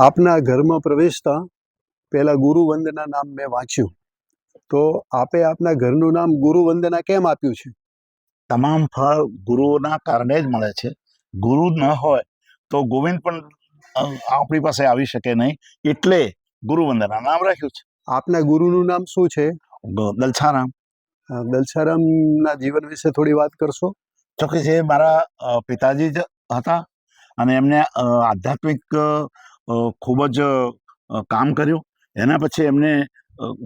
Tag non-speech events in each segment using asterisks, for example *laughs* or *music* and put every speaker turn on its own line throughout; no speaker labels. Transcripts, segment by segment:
આપના ઘરમાં પ્રવેશતા પહેલા ગુરુવંદના નામ મેં વાંચ્યું. તો આપે આપના ઘરનું નામ ગુરુવંદના કેમ આપ્યું છે?
તમામ ફળ ગુરુઓના કારણે જ મળે છે. ગુરુ ન હોય તો ગોવિંદ પણ આપણી પાસે આવી શકે નહીં. એટલે ગુરુવંદના નામ રાખ્યું છે.
આપના ગુરુનું નામ શું છે?
દલછારામ.
દલછારામના જીવન વિશે થોડી વાત કરશો?
જોકે જે મારા પિતાજી જ હતા અને એમને આધ્યાત્મિક ખૂબ જ કામ કર્યું. એના પછી એમને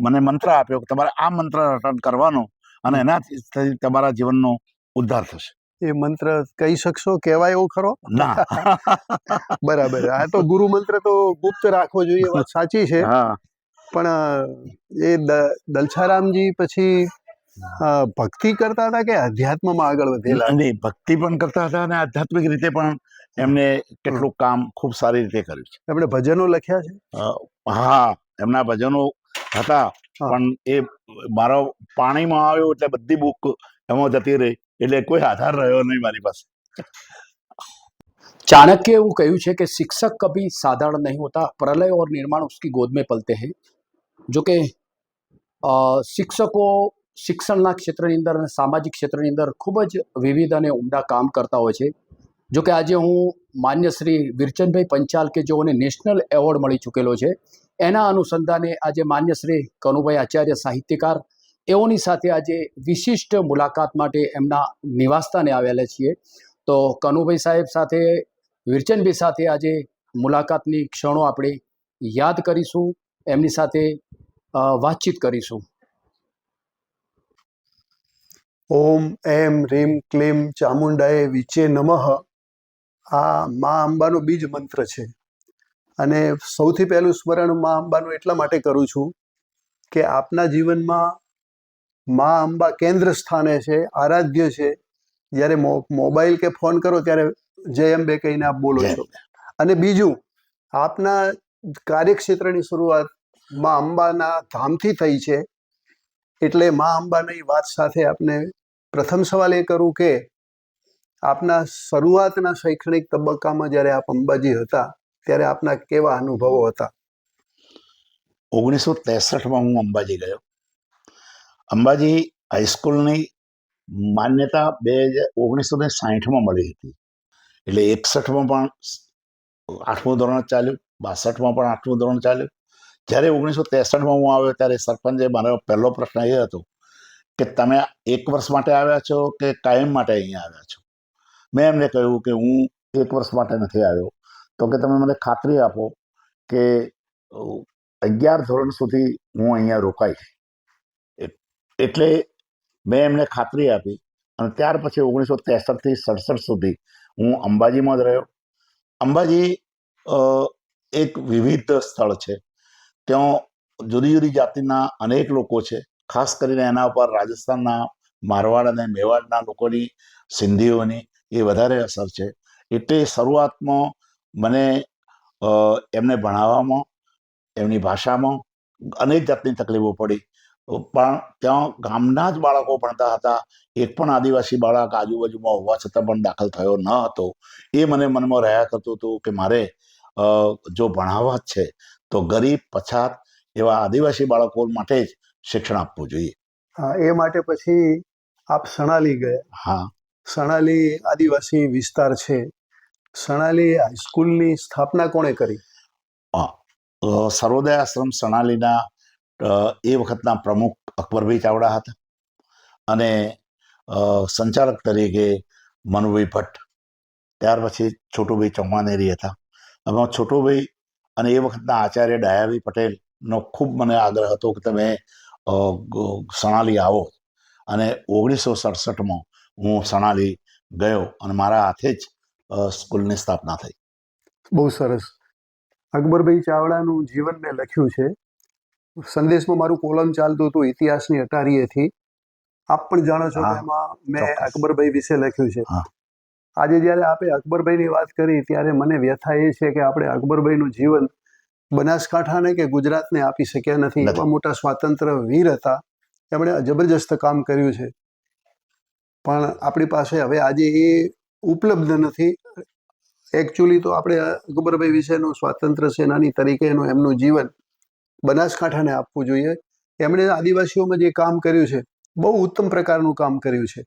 મને મંત્ર આપ્યો કે તમારે આ મંત્ર રટણ કરવાનો અને એનાથી તમારા જીવનનો ઉદ્ધાર થશે.
એ મંત્ર કહી શકશો? કહેવાય એવો ખરો?
ના. *laughs*
બરાબર. આ તો ગુરુ મંત્ર તો ગુપ્ત રાખવો જોઈએ વાત સાચી છે.
હા.
પણ એ દ- દલસારામજી પછી ભક્તિ કરતા હતા કે અધ્યાત્મમાં આગળ વધેલા?
નહીં ભક્તિ પણ કરતા હતા અને આધ્યાત્મિક રીતે પણ એમને કેટલું કામ ખૂબ સારી રીતે કર્યું છે.
એમણે ભજનો લખ્યા છે?
હા એમના ભજનો હતા પણ એ મારો પાણીમાં આવ્યો એટલે બધી બુક એમાં જતી રહી એટલે કોઈ આધાર રહ્યો નહીં મારી પાસે.
ચાણક્ય એવું કહ્યું છે કે શિક્ષક કભી સાધારણ નહીં હોતા પ્રલય और निर्माण उसकी गोद में पलते हैं जो શિક્ષકો શિક્ષણના ક્ષેત્રની અંદર અને સામાજિક ક્ષેત્રની અંદર ખૂબ જ વિવિધ અને ઉમદા કામ કરતા હોય છે. જો કે આજે હું માન્ય શ્રી વિરચનભાઈ પંચાલ કે જેઓને નેશનલ એવોર્ડ મળી ચૂકેલો છે, એના અનુસંધાને આજે માન્ય શ્રી કનુભાઈ આચાર્ય સાહિત્યકાર, એઓની સાથે આજે વિશિષ્ટ મુલાકાત માટે એમના નિવાસસ્થાને આવેલા છીએ. તો કનુભાઈ સાહેબ સાથે, વિરચનભાઈ સાથે આજે મુલાકાતની ક્ષણો આપણે યાદ કરીશું, એમની સાથે વાતચીત કરીશું.
ઓમ એમ રીમ ક્લીમ ચામુંડાએ વિચે નમઃ. આ મા અંબાનો બીજ મંત્ર છે. અને સૌથી પહેલું સ્મરણ મા અંબાનું એટલા માટે કરું છું કે આપના જીવનમાં મા અંબા કેન્દ્ર સ્થાને છે આરાધ્ય છે. જ્યારે મો- મોબાઈલ કે ફોન કરો ત્યારે જય અંબે કહીને આપ બોલો છો. અને બીજું આપના કાર્યક્ષેત્રની શરૂઆત મા અંબાના ધામથી થઈ છે. એટલે મા અંબાની વાત સાથે આપને પ્રથમ સવાલ એ કરું કે આપના શરૂઆતના શૈક્ષણિક તબક્કામાં જ્યારે આપ અંબાજી હતા, ત્યારે આપના કેવા અનુભવો હતા?
ઓગણીસો ત્રેસઠમાં હું અંબાજી ગયો. અંબાજી હાઈસ્કૂલની માન્યતા બે હજાર, ઓગણીસો ને સાહીઠમાં મળી હતી. એટલે એકસઠમાં પણ આઠમું ધોરણ ચાલ્યું, બાસઠમાં પણ આઠમું ધોરણ ચાલ્યું. જ્યારે ઓગણીસો ત્રેસઠમાં હું આવ્યો ત્યારે સરપંચે મારો પહેલો પ્રશ્ન એ હતો કે તમે એક વર્ષ માટે આવ્યા છો કે કાયમ માટે અહીંયા આવ્યા છો? મેં એમને કહ્યું કે હું એક વર્ષ માટે નથી આવ્યો. તો કે તમે મને ખાતરી આપો કે અગિયાર ધોરણ સુધી હું અહીંયા રોકાઈશ એટલે મેં એમને ખાતરી આપી અને ત્યાર પછી ઓગણીસો ત્રેસઠથી સડસઠ સુધી હું અંબાજીમાં જ રહ્યો. અંબાજી એક વિવિધ સ્થળ છે. ત્યાં જુદી જુદી જાતિના અનેક લોકો છે. ખાસ કરીને એના ઉપર રાજસ્થાનના મારવાડ અને મેવાડના લોકોની સિંધીઓની એ વધારે અસર છે. એટલે શરૂઆતમાં મને એમને ભણાવવામાં, એમની ભાષામાં અનેક જાતની તકલીફો પડી. પણ ત્યાં ગામના જ બાળકો ભણતા હતા. એક પણ આદિવાસી બાળક આજુબાજુમાં હોવા છતાં પણ દાખલ થયો ન હતો. એ મને મનમાં રહ્યા કરતું હતું કે મારે જો ભણાવવા જ છે તો ગરીબ પછાત એવા આદિવાસી બાળકો માટે જ શિક્ષણ આપવું જોઈએ.
હા એ માટે પછી આપ સણાલી ગયા.
હા.
સણાલી આદિવાસી વિસ્તાર છે. સણાલી હાઈસ્કૂલની સ્થાપના કોણે કરી?
હા સર્વોદય આશ્રમ સણાલીના એ વખતના પ્રમુખ અકબરભાઈ ચાવડા હતા. અને સંચાલક તરીકે મનુભાઈ ભટ્ટ. ત્યાર પછી છોટુભાઈ ચૌમાનેરી હતા. એમાં છોટુભાઈ અને એ વખતના આચાર્ય ડાયાભાઈ પટેલનો ખૂબ મને આગ્રહ હતો કે તમે સણાલી આવો. અને ઓગણીસો સડસઠમાં હું સણાલી ગયો અને મારા હાથે જ સ્કૂલની સ્થાપના થઈ.
બહુ સરસ. અકબરભાઈ ચાવડાનું જીવન મેં લખ્યું છે. સંદેશમાં મારું કોલમ ચાલતું હતું ઇતિહાસની અટારીએથી. આપ પણ જાણો છો એમાં મેં અકબરભાઈ વિશે લખ્યું છે. આજે જ્યારે આપણે અકબરભાઈની વાત કરી ત્યારે મને વ્યથા એ છે કે આપણે અકબરભાઈનું જીવન બનાસકાંઠાને કે ગુજરાતને આપી શક્યા નથી. એવા મોટા સ્વાતંત્ર વીર હતા. એમણે જબરજસ્ત કામ કર્યું છે. પણ આપણી પાસે હવે આજે એ ઉપલબ્ધ નથી. એકચ્યુઅલી તો આપણે અકબરભાઈ વિશેનું સ્વાતંત્ર્ય સેનાની તરીકેનું એમનું જીવન બનાસકાંઠાને આપવું જોઈએ. એમણે આદિવાસીઓમાં જે કામ કર્યું છે બહુ ઉત્તમ પ્રકારનું કામ કર્યું છે.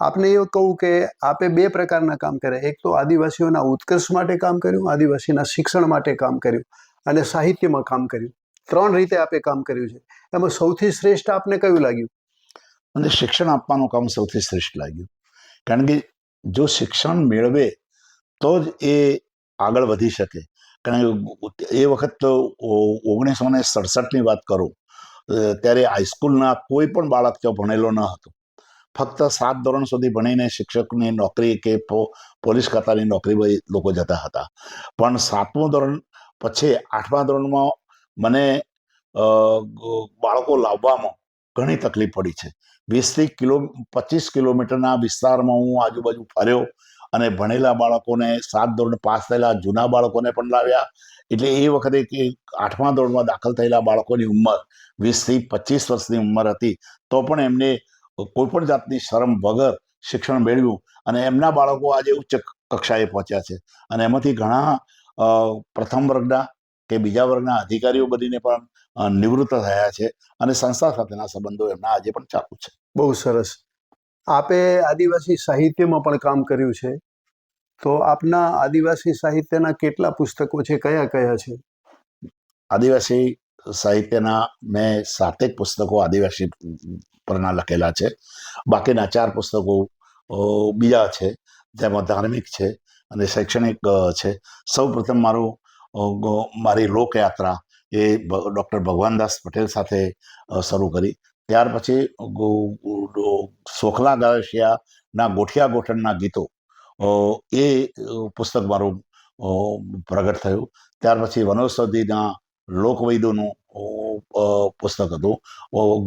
આપને એ કહું કે આપે બે પ્રકારના કામ કર્યા. એક તો આદિવાસીઓના ઉત્કર્ષ માટે કામ કર્યું, આદિવાસીના શિક્ષણ માટે કામ કર્યું અને સાહિત્યમાં કામ કર્યું. ત્રણ રીતે આપે કામ કર્યું છે. એમાં સૌથી શ્રેષ્ઠ આપને કયું લાગ્યું?
મને શિક્ષણ આપવાનું કામ સૌથી શ્રેષ્ઠ લાગ્યું. કારણ કે જો શિક્ષણ મેળવે તો જ એ આગળ વધી શકે. કારણ કે એ વખત તો ઓગણીસો ને સડસઠની વાત કરું ત્યારે હાઈસ્કૂલના કોઈ પણ બાળક ત્યાં ભણેલો ન હતો. ફક્ત સાત ધોરણ સુધી ભણીને શિક્ષકની નોકરી કે પોલીસ ખાતાની નોકરી લોકો જતા હતા. પણ સાતમું ધોરણ પછી આઠમા ધોરણમાં મને બાળકો લાવવામાં ઘણી તકલીફ પડી છે. વીસથી કિલો, પચીસ કિલોમીટરના વિસ્તારમાં હું આજુબાજુ ફર્યો અને ભણેલા બાળકોને સાત ધોરણ પાસ થયેલા જૂના બાળકોને પણ લાવ્યા. એટલે એ વખતે કે આઠમા ધોરણમાં દાખલ થયેલા બાળકોની ઉંમર વીસથી પચીસ વર્ષની ઉંમર હતી, તો પણ એમને કોઈ પણ જાતની શરમ વગર શિક્ષણ મેળવ્યું અને એમના બાળકો આજે ઉચ્ચ કક્ષાએ પહોંચ્યા છે. અને એમાંથી ઘણા પ્રથમ વર્ગના કે બીજા વર્ગના અધિકારીઓ બનીને પણ નિવૃત્ત થયા છે અને સંસ્થા સાથેના સંબંધો એમના આજે પણ ચાલુ છે.
બહુ સરસ. આપે આદિવાસી સાહિત્યમાં પણ કામ કર્યું છે. તો આપના આદિવાસી સાહિત્યના કેટલા પુસ્તકો છે? કયા કયા છે?
આદિવાસી સાહિત્યના મેં સાતેક પુસ્તકો આદિવાસી પરના લખેલા છે. બાકીના ચાર પુસ્તકો બીજા છે. જેમાં ધાર્મિક છે અને શૈક્ષણિક છે. સૌ પ્રથમ મારું મારી લોકયાત્રા એ ડૉક્ટર ભગવાનદાસ પટેલ સાથે શરૂ કરી. ત્યાર પછી સોખલા ગાયશિયાના ગોઠિયા ગોઠણના ગીતો એ પુસ્તક મારું પ્રગટ થયું. ત્યાર પછી વનૌષધિના લોકવૈદોનું પુસ્તક હતું.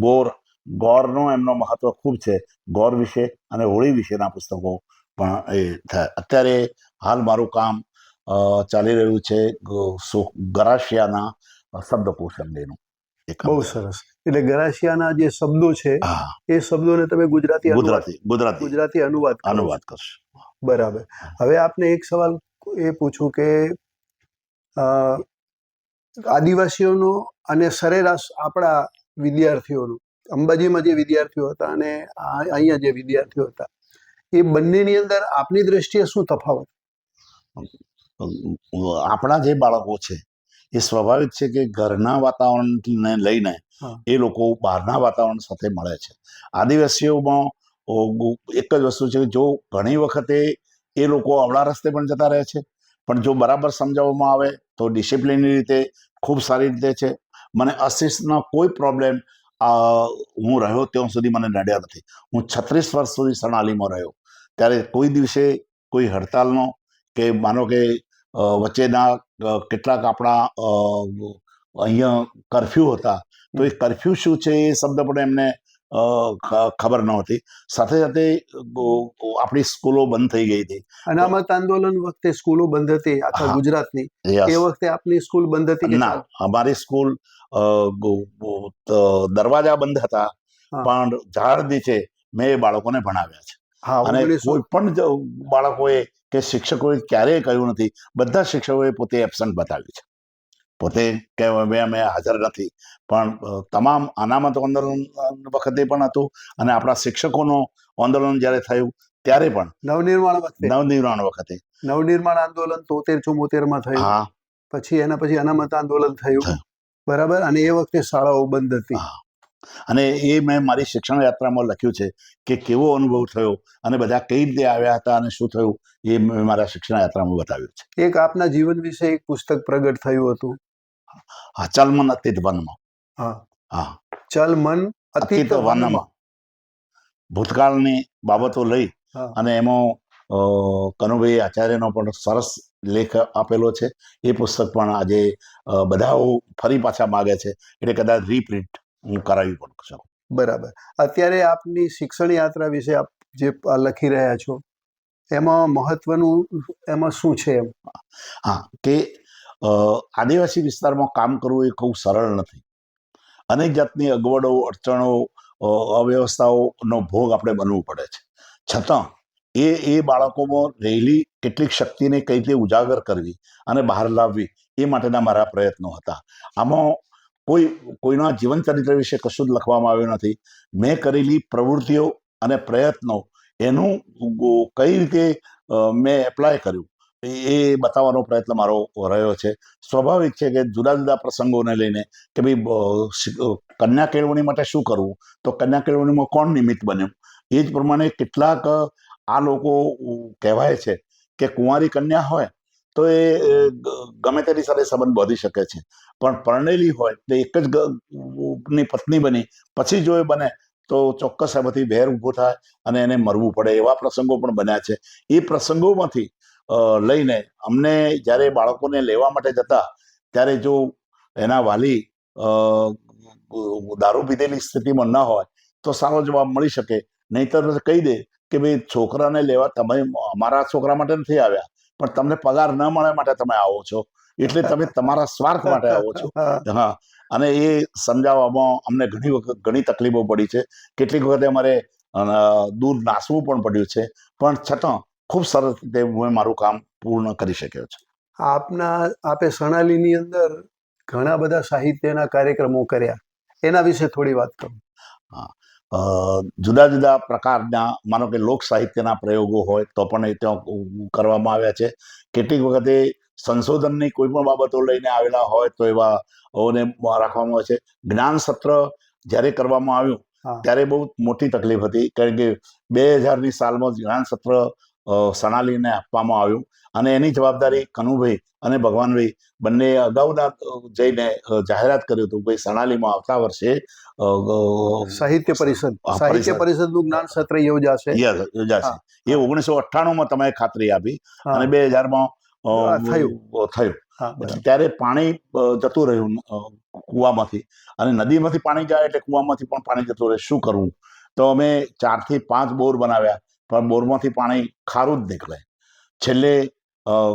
ગોર ગોરનું એમનો મહત્વ ખૂબ છે. ગોર વિશે અને હોળી વિશેના પુસ્તકો પણ એ થયા. અત્યારે હાલ મારું કામ ચાલી રહ્યું છે ગરાશિયાના શબ્દકોશ અંગેનું
બહુ સરસ. એટલે ગરાશિયાના જે શબ્દો છે એ શબ્દોને તમે ગુજરાતી
ગુજરાતી ગુજરાતી.
ગુજરાતી અનુવાદ
અનુવાદ કરશો.
બરાબર. હવે આપને એક સવાલ એ પૂછું કે આદિવાસીઓનો અને સરેરાશ આપણા વિદ્યાર્થીઓનું અંબાજીમાં જે વિદ્યાર્થીઓ હતા અને અહીંયા જે વિદ્યાર્થીઓ હતા એ બંનેની અંદર આપની દ્રષ્ટિએ શું તફાવત?
આપણા જે બાળકો છે એ સ્વાભાવિક છે કે ઘરના વાતાવરણને લઈને એ લોકો બહારના વાતાવરણ સાથે મળે છે. આદિવાસીઓમાં એક જ વસ્તુ છે કે જો ઘણી વખતે એ લોકો અવળા રસ્તે પણ જતા રહે છે પણ જો બરાબર સમજાવવામાં આવે તો ડિસિપ્લિનની રીતે ખૂબ સારી રીતે છે. મને અસિસ્ટનો કોઈ પ્રોબ્લેમ હું રહ્યો ત્યાં સુધી મને નડ્યા નથી. હું છત્રીસ વર્ષ સુધી સણાલીમાં રહ્યો. ત્યારે કોઈ દિવસે કોઈ હડતાલનો કે માનો કે વચ્ચેના કેટલાક આપણા અહીંયા કરફ્યુ હતા, તો એ કરફ્યુ શું છે એ શબ્દ પણ એમને ખબર નહોતી. સાથે સાથે આપણી સ્કૂલો બંધ થઈ ગઈ હતી.
અનામત આંદોલન વખતે સ્કૂલો બંધ હતી આખા ગુજરાતની. એ વખતે આપની સ્કૂલ બંધ હતી
ના અમારી સ્કૂલ દરવાજા બંધ હતા. પણ ઝાડ નીચે મેં એ બાળકોને ભણાવ્યા છે.
હા
અને કોઈ પણ બાળકોએ કે શિક્ષકોએ ક્યારેય કહ્યું નથી બધા શિક્ષકોએ પોતે એબસન્ટ બતાવ્યું છે. પોતે કે અમે હાજર નથી. પણ તમામ અનામત આંદોલન વખતે પણ હતું અને આપણા શિક્ષકોનું આંદોલન જ્યારે થયું ત્યારે પણ.
નવનિર્માણ વખતે.
નવનિર્માણ વખતે.
નવનિર્માણ આંદોલન તોતેર ચુમ્મોતેરમાં થયું.
હા.
પછી એના પછી અનામત આંદોલન થયું. બરાબર? અને એ વખતે શાળાઓ બંધ હતી.
અને એ મેં મારી શિક્ષણ યાત્રામાં લખ્યું છે કે કેવો અનુભવ થયો અને બધા કઈ રીતે આવ્યા હતા અને શું થયું એ મેં મારા શિક્ષણ યાત્રામાં બતાવ્યું છે.
એક આપના જીવન વિશે એક પુસ્તક પ્રગટ થયું હતું.
હા મન અતિત વનમાં.
હા. ચલ મન અતિત
વનમાં. ભૂતકાળની બાબતો લઈ અને એમાં કનુભાઈ આચાર્યનો પણ સરસ લેખ આપેલો છે. એ પુસ્તક પણ આજે બધાઓ ફરી પાછા માગે છે. એટલે કદાચ રીપ્રિન્ટ હું કરાવી પણ શકું.
બરાબર. અત્યારે આપની શિક્ષણ યાત્રા વિશે આપ જે લખી રહ્યા છો એમાં મહત્વનું એમાં શું છે એમ?
હા. કે આદિવાસી વિસ્તારમાં કામ કરવું એ ખૂબ સરળ નથી. અનેક જાતની અગવડો, અડચણો અવ્યવસ્થાઓનો ભોગ આપણે બનવું પડે છે. છતાં, એ એ બાળકોમાં રહેલી કેટલીક શક્તિને કઈ રીતે ઉજાગર કરવી અને બહાર લાવવી એ માટેના મારા પ્રયત્નો હતા. આમાં કોઈ, કોઈના જીવન ચરિત્ર વિશે કશું જ લખવામાં આવ્યું નથી. મેં કરેલી પ્રવૃત્તિઓ અને પ્રયત્નો એનું કઈ રીતે મેં એપ્લાય કર્યું? એ બતાવવાનો પ્રયત્ન મારો રહ્યો છે. સ્વાભાવિક છે કે જુદા જુદા પ્રસંગોને લઈને કે ભાઈ કન્યા કેળવણી માટે શું કરવું? તો કન્યા કેળવણીમાં કોણ નિમિત્ત બન્યું? એ જ પ્રમાણે કેટલાક આ લોકો કહેવાય છે કે કુંવારી કન્યા હોય તો એ ગમે તેની સાથે સંબંધ બાંધી શકે છે. પણ પરણેલી હોય તો એક જ ની પત્ની બની, પછી જો એ બને તો ચોક્કસ એમાંથી વેર ઊભો થાય અને એને મરવું પડે એવા પ્રસંગો પણ બન્યા છે. એ પ્રસંગોમાંથી લઈને અમને જ્યારે બાળકોને લેવા માટે જતા ત્યારે જો એના વાલી અ, દારૂ પીધેલી સ્થિતિમાં ન હોય તો સારો જવાબ મળી શકે. નહીતર કહી દે કે ભાઈ છોકરાને લેવા તમે અમારા છોકરા માટે નથી આવ્યા પણ તમને પગાર ન મળે માટે તમે આવો છો. એટલે તમે તમારા સ્વાર્થ માટે આવો છો. *laughs*
હા,
અને એ સમજાવવામાં અમને ઘણી વખત ઘણી તકલીફો પડી છે. કેટલીક વખતે અમારે દૂર નાસવું પણ પડ્યું છે. પણ છતાં ખૂબ સરસ રીતે હું મારું કામ પૂર્ણ કરી શક્યો છું.
આપના આપે સણાલીની અંદર ઘણા બધા સાહિત્યના કાર્યક્રમો કર્યા. એના વિશે થોડી વાત કરું.
હા. જુદા જુદા પ્રકારના માનો કે લોક સાહિત્યના પ્રયોગો હોય તો પણ એ ત્યાં કરવામાં આવ્યા છે. કેટલીક વખતે સંશોધનની કોઈ પણ બાબતો લઈને આવેલા હોય તો એવા ઓને રાખવામાં આવે છે. જ્ઞાન સત્ર જ્યારે કરવામાં આવ્યું ત્યારે બહુ મોટી તકલીફ હતી. કારણ કે બે હજારની સાલમાં જ્ઞાન સત્ર સણાલીને આપવામાં આવ્યું. અને એની જવાબદારી કનુભાઈ અને ભગવાનભાઈ બંને અગાઉના જઈને જાહેરાત કર્યું હતું ભાઈ સણાલીમાં આવતા વર્ષે
સાહિત્ય પરિષદ. સાહિત્ય પરિષદનું જ્ઞાન સત્ર યોજાશે.
યોજાશે. એ ઓગણીસો અઠ્ઠાણુંમાં તમે ખાતરી આપી. અને બે
હજારમાં થયું.
ત્યારે પાણી જતું રહ્યું કૂવામાંથી. અને નદીમાંથી પાણી જાય એટલે કૂવામાંથી પણ પાણી જતું રહે. શું કરવું? તો અમે ચારથી પાંચ બોર બનાવ્યા. પણ બોરમાંથી પાણી ખારું જ નીકળે. છેલ્લે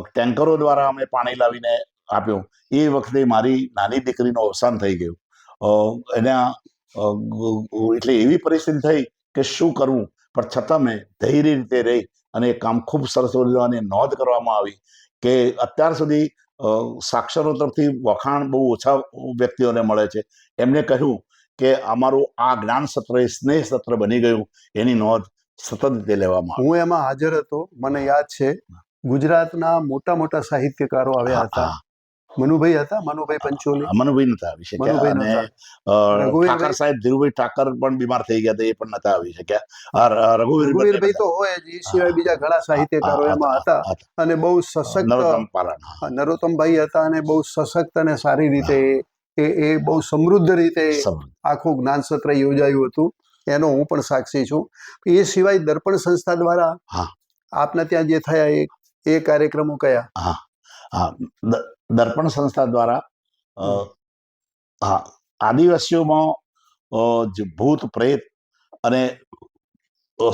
ટેન્કરો દ્વારા અમે પાણી લાવીને આપ્યું. એ વખતે મારી નાની દીકરીનું અવસાન થઈ ગયું. એના એટલે એવી પરિસ્થિતિ થઈ કે શું કરવું? પણ છતાં મેં ધૈર્ય રીતે રહી અને એ કામ ખૂબ સરસ અને નોંધ કરવામાં આવી કે અત્યાર સુધી સાક્ષરો તરફથી વખાણ બહુ ઓછા વ્યક્તિઓને મળે છે. એમને કહ્યું કે અમારું આ જ્ઞાન સત્ર એ સ્નેહ સત્ર બની ગયું. એની નોંધ સતત રીતે લેવામાં
હું એમાં હાજર હતો. મને યાદ છે ગુજરાતના મોટા મોટા સાહિત્યકારો આવ્યા હતા. મનુભાઈ હતા મનુભાઈ પંચોલી.
મનુભાઈ નતા આવી શક્યા. અને. ઠાકર સાહેબ ધીરુભાઈ ઠાકર પણ બીમાર થઈ ગયા હતા એ પણ નતા આવી શક્યા.
રઘુવીરભાઈ તો હોય જ એ સિવાય બીજા ઘણા સાહિત્યકારો એમાં હતા. અને બહુ સશક્ત. નરોત્તમભાઈ હતા અને બહુ સશક્ત અને સારી રીતે એ એ બહુ સમૃદ્ધ રીતે આખું જ્ઞાન સત્ર યોજાયું હતું. એનો હું પણ સાક્ષી છું. એ સિવાય દર્પણ સંસ્થા દ્વારા
હા.
આપના ત્યાં જે થયા એ એ કાર્યક્રમો કયા?
હા. દ- દર્પણ સંસ્થા દ્વારા હા. આદિવાસીઓમાં જે ભૂત પ્રેત અને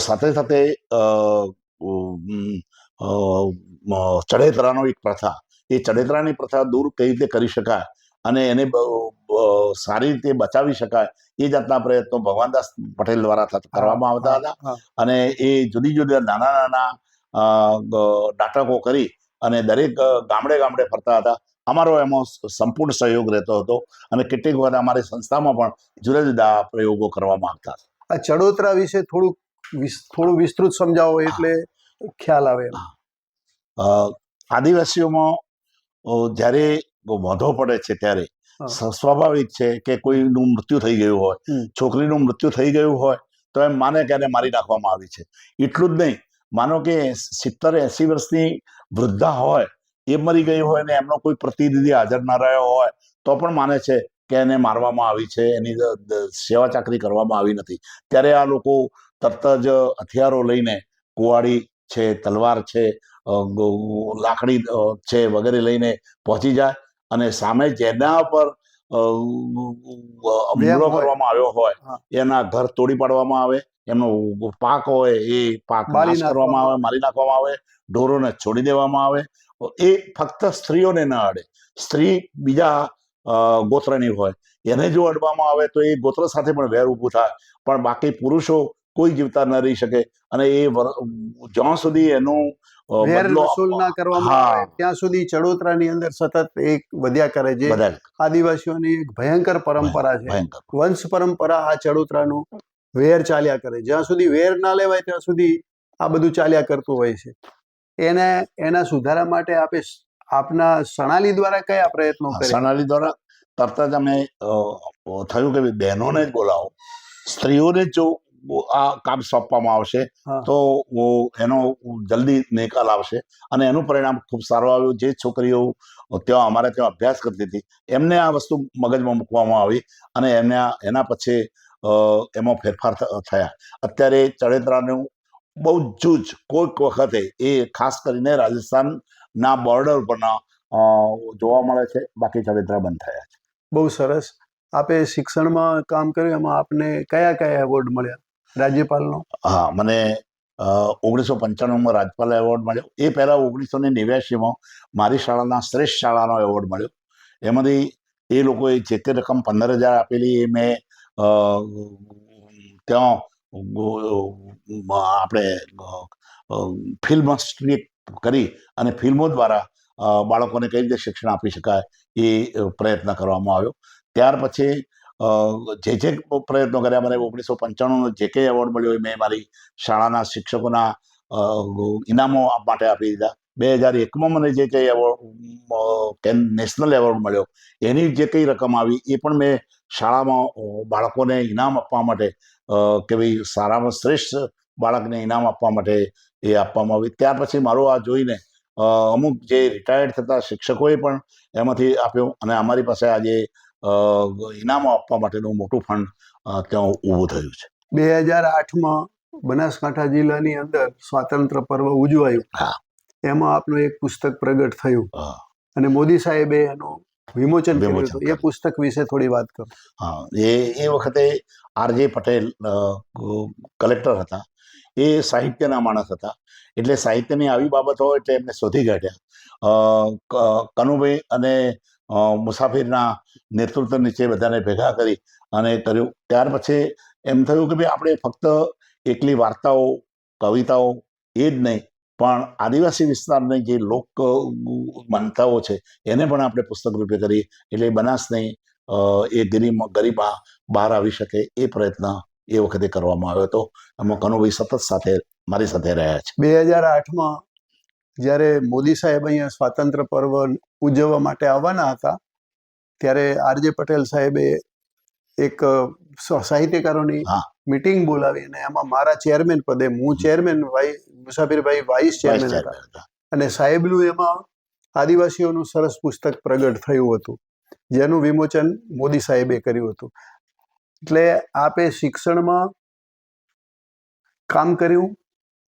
સાથે સાથે ચડેતરાનો એક પ્રથા. એ ચડેતરાની પ્રથા દૂર કઈ રીતે કરી શકાય? અને એને સારી રીતે બચાવી શકાય. એ જાતના પ્રયત્નો ભગવાનદાસ પટેલ દ્વારા કરવામાં આવતા હતા. અને એ જુદી જુદી નાના નાના નાટકો કરી અને દરેક ગામડે ગામડે ફરતા હતા. અમારો એમાં સંપૂર્ણ સહયોગ રહેતો હતો અને કેટલીક વાર અમારી સંસ્થામાં પણ જુદા જુદા પ્રયોગો કરવામાં આવતા હતા.
આ ચડોતરા વિશે થોડુંક થોડું વિસ્તૃત સમજાવો એટલે ખ્યાલ આવે
આદિવાસીઓમાં અ, વધો પડે છે ત્યારે. સ્વાભાવિક છે કે કોઈનું મૃત્યુ થઈ ગયું હોય. છોકરીનું મૃત્યુ થઈ ગયું હોય તો એમ માને કે એને મારી નાખવામાં આવી છે. એટલું જ નહીં. માનો કે સિત્તેર એસી વર્ષની વૃદ્ધા હોય એ મરી ગઈ હોય ને એમનો કોઈ પ્રતિનિધિ હાજર ના રહ્યો હોય તો પણ માને છે કે એને મારવામાં આવી છે એની સેવા ચાકરી કરવામાં આવી નથી. ત્યારે આ લોકો તરત જ હથિયારો લઈને કુવાડી છે તલવાર છે લાકડી છે વગેરે લઈને પહોંચી જાય. અને સામે જેના પર હુમલો કરવામાં આવ્યો હોય એના ઘર તોડી પાડવામાં આવે એમનો પાક હોય એ પાક
મારી
નાશ કરવામાં આવે મારી નાખવામાં આવે ઢોરોને છોડી દેવામાં આવે. એ ફક્ત સ્ત્રીઓને ન અડે સ્ત્રી બીજા ગોત્રની હોય એને જો અડવામાં આવે તો એ ગોત્ર સાથે પણ વેર ઊભું થાય. પણ બાકી પુરુષો કોઈ જીવતા ન રહી શકે. અને એ જ્યાં સુધી એનું
વેર વસૂલ ના કરવામાં આવે ત્યાં સુધી ચડોતરાની અંદર સતત એક વધ્યા કરે
છે.
આદિવાસીઓની એક ભયંકર પરંપરા છે. વંશ પરંપરા આ ચડોતરાનું વેર ચાલ્યા કરે. જ્યાં સુધી વેર ના લેવાય ત્યાં સુધી આ બધું ચાલ્યા કરતું હોય છે. એને એના સુધારા માટે આપે આપના સણાલી દ્વારા કયા પ્રયત્નો કર્યા?
સણાલી દ્વારા તરત જ અમે થયું કે બહેનોને જ બોલાવો સ્ત્રીઓને જો આ કામ સોંપવામાં આવશે. તો એનો જલ્દી નિકાલ આવશે અને એનું પરિણામ ખૂબ સારું આવ્યું. જે છોકરીઓ ત્યાં અમારે ત્યાં અભ્યાસ કરતી હતી એમને આ વસ્તુ મગજમાં મૂકવામાં આવી અને એમને એના પછી એમાં ફેરફાર થયા. અત્યારે ચડેતરાનું બહુ જ કોઈક વખતે એ ખાસ કરીને રાજસ્થાનના બોર્ડર પરના જોવા મળે છે. બાકી ચડેતરા બંધ થયા છે.
બહુ સરસ. આપે શિક્ષણમાં કામ કર્યું એમાં આપને કયા કયા એવોર્ડ મળ્યા? રાજ્યપાલનો?
હા, મને ઓગણીસો પંચાણુંમાં રાજપાલ એવોર્ડ મળ્યો. એ પહેલાં ઓગણીસો ને નેવ્યાસીમાં મારી શાળાના શ્રેષ્ઠ શાળાનો એવોર્ડ મળ્યો. એમાંથી એ લોકોએ જે તે રકમ પંદર હજાર આપેલી એ મેં ત્યાં આપણે ફિલ્મ સ્ટ્રીટ કરી અને ફિલ્મો દ્વારા બાળકોને કઈ રીતે શિક્ષણ આપી શકાય એ પ્રયત્ન કરવામાં આવ્યો. ત્યાર પછી જે જે પ્રયત્નો કર્યા, મને ઓગણીસો પંચાણુંનો જે કંઈ એવોર્ડ મળ્યો એ મેં મારી શાળાના શિક્ષકોના ઇનામો માટે આપી દીધા. બે હજાર એકમાં મને જે કંઈ એવોર્ડ નેશનલ એવોર્ડ મળ્યો, એની જે કંઈ રકમ આવી એ પણ મેં શાળામાં બાળકોને ઇનામ આપવા માટે કે ભાઈ સારામાં શ્રેષ્ઠ બાળકને ઇનામ આપવા માટે એ આપવામાં આવી. ત્યાર પછી મારું આ જોઈને અમુક જે રિટાયર્ડ થતા શિક્ષકોએ પણ એમાંથી આપ્યો અને અમારી પાસે આજે ઇનામો આપવા માટેનું મોટું ફંડ ત્યાં ઊભું થયું છે.
બે હજાર આઠમાં બનાસકાંઠા જિલ્લાની અંદર સ્વાતંત્ર પર્વ ઉજવાયું.
હા.
એમાં આપનું એક પુસ્તક પ્રગટ થયું. અને મોદી સાહેબે એનું વિમોચન કર્યું એ પુસ્તક વિશે થોડી વાત કરો.
હા એ એ વખતે આરજે પટેલ કલેક્ટર હતા. એ સાહિત્યના માણસ હતા. એટલે સાહિત્યની આવી બાબતો એટલે એમને શોધી કાઢ્યા. કનુભાઈ અને મુસાફિરના નેતૃત્વ નીચે બધાને ભેગા કરી અને કર્યું. ત્યાર પછી એમ થયું કે ભાઈ, આપણે ફક્ત એકલી વાર્તાઓ, કવિતાઓ એ જ નહીં, પણ આદિવાસી વિસ્તારની જે લોક માનતાઓ છે, એને પણ આપણે પુસ્તક રૂપે કરીએ એટલે બનાસ નહીં એ ગરીબ ગરીબા બહાર આવી શકે એ પ્રયત્ન એ વખતે કરવામાં આવ્યો હતો. એમાં કનુભાઈ સતત સાથે, મારી સાથે રહ્યા છે.
બે હજાર આઠમાં જ્યારે મોદી સાહેબ અહીંયા સ્વાતંત્ર્ય પર્વ ઉજવવા માટે આવવાના હતા ત્યારે આરજે પટેલ સાહેબે એક સાહિત્યકારોની. મિટિંગ બોલાવી અને એમાં મારા ચેરમેન પદે હું ચેરમેન ભાઈ મુસાફિરભાઈ વાઇસ ચેરમેન હતા. અને સાહેબનું એમાં આદિવાસીઓનું સરસ પુસ્તક પ્રગટ થયું હતું જેનું વિમોચન મોદી સાહેબે કર્યું હતું એટલે આપે શિક્ષણમાં કામ કર્યું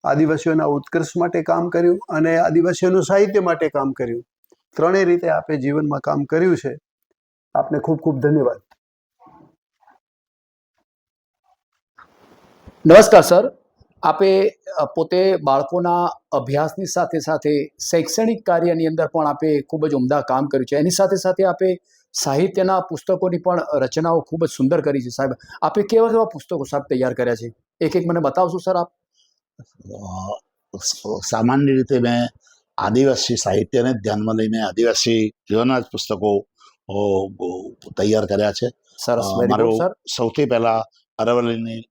આદિવાસીઓના ઉત્કર્ષ માટે કામ કર્યું અને આદિવાસીઓનું સાહિત્ય માટે કામ કર્યું. ત્રણેય રીતે આપે જીવનમાં કામ કર્યું છે. આપને ખૂબ ખૂબ ધન્યવાદ.
નમસ્કાર, સર. આપે પોતે બાળકોના અભ્યાસની સાથે સાથે શૈક્ષણિક કાર્યની અંદર પણ આપે ખૂબ જ ઉમદા કામ કર્યું છે. એની સાથે સાથે આપે સાહિત્યના પુસ્તકોની પણ રચનાઓ ખૂબ જ સુંદર કરી છે, સાહેબ. આપે કેવા કેવા પુસ્તકો સાહેબ તૈયાર કર્યા છે? એક એક મને બતાવશો, સર, આપ?
સામાન્ય રીતે મેં આદિવાસી સાહિત્યને ધ્યાનમાં લઈને આદિવાસી જીવનના જ પુસ્તકો તૈયાર કર્યા છે.
સરસ
મારું સૌથી પહેલા અરવલ્લીની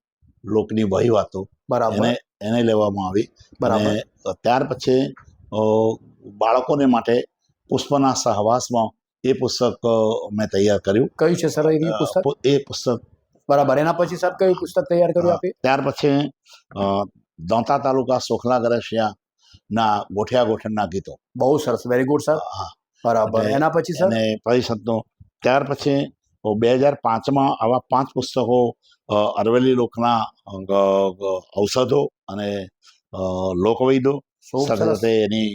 લોકની વહી વાતો.
બરાબર.
એને લેવામાં આવી.
બરાબર.
અને ત્યાર પછી બાળકોને માટે પુષ્પના સહવાસમાં એ પુસ્તક મેં તૈયાર કર્યું.
કયું છે સર એ પુસ્તક?
એ પુસ્તક
બરાબર. એના પછી સર કયું પુસ્તક તૈયાર કર્યું આપે?
ત્યાર પછી દોંતા તાલુકા સોખલા ગરસિયા ના ગોઠિયા ગોઠણના ગીતો.
બહુ સરસ વેરી ગુડ સર
હા,
બરાબર. એના પછી સર
અને પરિષદનો ત્યાર પછી બે હજાર પાંચમાં આવા પાંચ પુસ્તકો અ, અરવલ્લી લોકના ઔષધો અને લોકવૈદો સાથે એની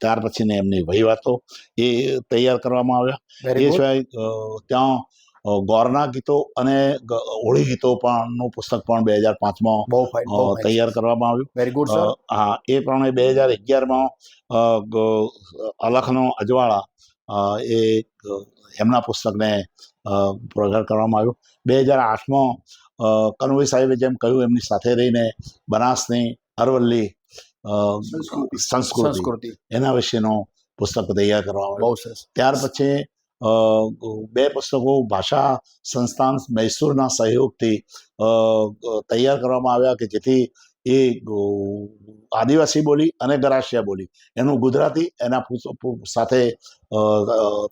ત્યાર પછીની એમની વહીવાતો એ તૈયાર કરવામાં આવ્યા. એ સિવાય ત્યાં ગોરના ગીતો અને હોળી ગીતો પણ નું પુસ્તક પણ બે હજાર પાંચમાં
બહુ
તૈયાર કરવામાં આવ્યું.
વેરી ગુડ
હા એ પ્રમાણે બે હજાર અગિયારમાં અલખનો અજવાળા એ એમના પુસ્તકને અ, કરવામાં આવ્યું. બે હજાર આઠમાં અ, સાહેબે જેમ કહ્યું એમની સાથે રહીને બનાસની અરવલ્લી સંસ્કૃતિ. એના વિશેનો પુસ્તક તૈયાર કરવામાં આવ્યો. ત્યાર પછી બે પુસ્તકો ભાષા સંસ્થાન મૈસૂરના સહયોગથી તૈયાર કરવામાં આવ્યા કે જેથી એ આદિવાસી બોલી અને ગરાશિયા બોલી એનું ગુજરાતી એના સાથે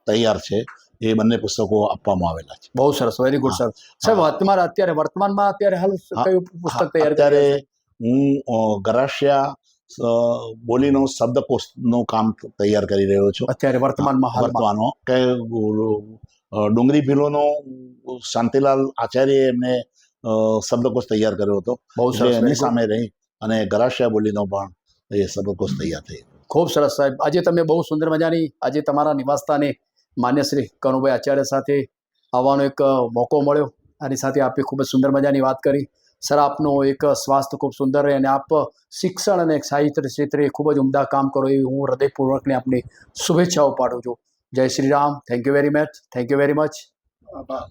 તૈયાર છે. એ બંને પુસ્તકો આપવામાં આવેલા છે.
બહુ સરસ વેરી ગુડ સર સાહેબ તમારા અત્યારે વર્તમાનમાં અત્યારે હાલ કયું પુસ્તક તૈયાર
અત્યારે હું અ, બોલીનો શબ્દકોશનું કામ તૈયાર કરી રહ્યો છું.
અત્યારે વર્તમાનમાં હાલમાં.
વર્તવાનો કે ડુંગરી ભીલોનો શાંતિલાલ આચાર્ય એમને શબ્દકોશ તૈયાર કર્યો હતો.
બહુ સરસ.
એની સામે રહી અને ગરાશિયા બોલીનો પણ એ શબ્દકોશ તૈયાર થઈ.
ખૂબ સરસ સાહેબ. આજે તમે બહુ સુંદર મજાની આજે તમારા નિવાસસ્થાને માન્ય શ્રી કનુભાઈ આચાર્ય સાથે આવવાનો એક મોકો મળ્યો. આની સાથે આપે ખૂબ જ સુંદર મજાની વાત કરી. સર, આપનું એક સ્વાસ્થ્ય ખૂબ સુંદર રહે અને આપ શિક્ષણ અને સાહિત્ય ક્ષેત્રે ખૂબ જ ઉમદા કામ કરો એવી હું હૃદયપૂર્વકને આપની શુભેચ્છાઓ પાડું છું. જય Shri Ram. Thank you very much thank you very much
આભાર.